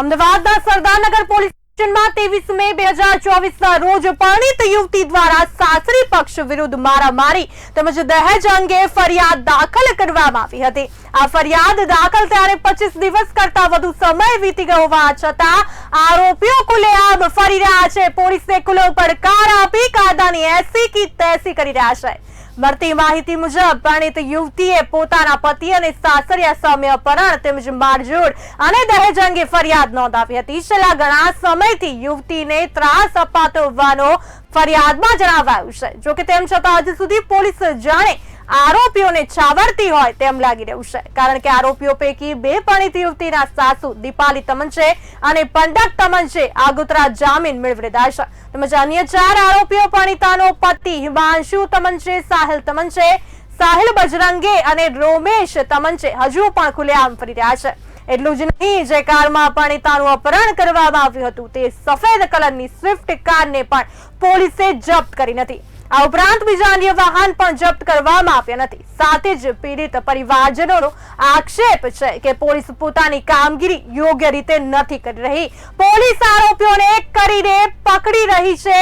અમદાવાદના સરદારનગર પોલીસ સ્ટેશનમાં ત્રેવીસ મે બે હજાર ચોવીસના રોજ પરણિત યુવતી દ્વારા સાસરી પક્ષ વિરુદ્ધ મારામારી તેમજ દહેજ અંગે ફરિયાદ દાખલ કરવામાં આવી હતી. આ ફરિયાદ દાખલ ત્યારે પચીસ દિવસ કરતા વધુ સમય વીતી ગયો હોવા છતાં આરોપીઓ ખુલ્લેઆમ ફરી રહ્યા છે. પોલીસને ખુલ્લો પડકાર આપી કાયદાની એસી કી તેસી કરી રહ્યા છે. મળતી માહિતી મુજબ, પરણિત યુવતીએ પોતાના પતિ અને સાસરિયા સામે અપહરણ તેમજ મારઝોડ અને દહેજ અંગે ફરિયાદ નોંધાવી હતી. છેલ્લા ઘણા સમયથી યુવતીને ત્રાસ અપાતો હોવાનો ફરિયાદમાં જણાવાયું છે. જોકે તેમ છતાં, હજુ સુધી પોલીસ જાણે આરોપીઓને ચાવરતી હોય તેમ લાગી રહ્યું છે. કારણ કે આરોપીઓ પૈકી બે પરણિત યુવતીના સાસુ દીપાલી તમંચે અને પંડક તમંચે આગોતરા જામીન મેળવી લીધા છે. તેમજ અન્ય ચાર આરોપીઓ પરણિતાનો પતિ હિમાંશુ તમંચે, સાહિલ તમંચે, સાહિલ બજરંગે અને રોમેશ તમંચે હજુ પણ ખુલ્લેઆમ ફરી રહ્યા છે. એટલું જ નહીં, જે કારમાં પણિતાનું અપહરણ કરવામાં આવ્યું હતું તે સફેદ કલરની સ્વિફ્ટ કારને પણ પોલીસે જપ્ત કરી નથી. આ ઉપરાંત બીજા અન્ય વાહન પણ જપ્ત કરવામાં આવ્યા નથી. સાથે જ પીડિત પરિવારજનોનો આક્ષેપ છે કે પોલીસ પોતાની કામગીરી યોગ્ય રીતે નથી કરી રહી. પોલીસ આરોપીઓને કરીને પકડી રહી છે,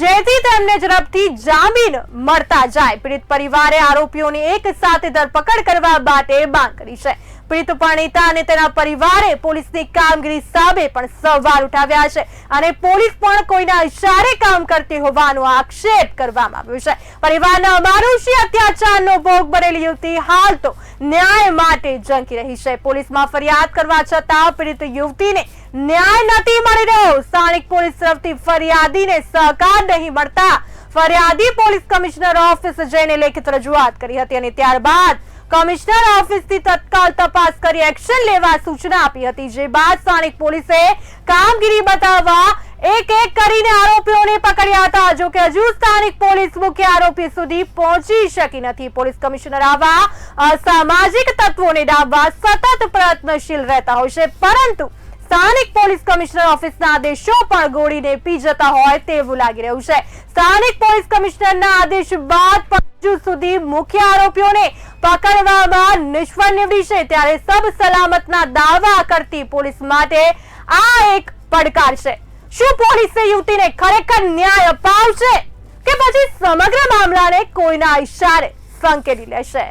જેથી તેમને ઝડપથી જામીન મળતા જાય. પીડિત પરિવારે આરોપીઓની એક સાથે ધરપકડ કરવા માટે માંગ કરી છે. પીડિત પરણિતા અને તેના પરિવારે પોલીસની કામગીરી સામે પણ સવાલ ઉઠાવ્યા છે. અને પોલીસ પણ કોઈના ઇશારે કામ કરતી હોવાનો આક્ષેપ કરવામાં આવ્યો છે. પરિવારના અમાનુષી અત્યાચારનો ભોગ બનેલી યુવતી હાલ તો ન્યાય માટે જંકી રહી છે. પોલીસમાં ફરિયાદ કરવા છતાં પીડિત યુવતીને ન્યાય નથી મળી રહ્યો. સ્થાનિક પોલીસ તરફથી ફરિયાદીને સહકાર નહીં મળતા ફરિયાદી પોલીસ કમિશનર ઓફિસ જઈને લેખિત રજૂઆત કરી હતી અને ત્યારબાદ કમિશનર ઓફિસથી તત્કાલ તપાસ કરી એક્શન લેવા સૂચના આપી હતી, જે બાદ સ્થાનિક પોલીસે કામગીરી બતાવવા એક એક કરીને આરોપીઓને પકડ્યા હતા. જો કે હજુ સ્થાનિક પોલીસ મુખ્ય આરોપી સુધી પહોંચી શકી નથી. પોલીસ કમિશનર આવા અસામાજિક તત્વોને ડાબવા સતત પ્રયત્નશીલ રહેતા હોય છે. પરંતુ સ્થાનિક પોલીસ કમિશનર ઓફિસના આદેશો પણ ગોળીને પી જતા હોય તેવું લાગી રહ્યું છે. સ્થાનિક પોલીસ કમિશનરના આદેશ બાદ પણ હજુ સુધી મુખ્ય આરોપીઓને પકડવામાં નિષ્ફળ નીવડી છે ત્યારે સબ સલામતના દાવા કરતી પોલીસ માટે આ એક પડકાર છે. શું પોલીસે યુવતીને ખરેખર ન્યાય અપાવશે? કે પછી સમગ્ર મામલાને કોઈના ઈશારે સંકેલી લેશે?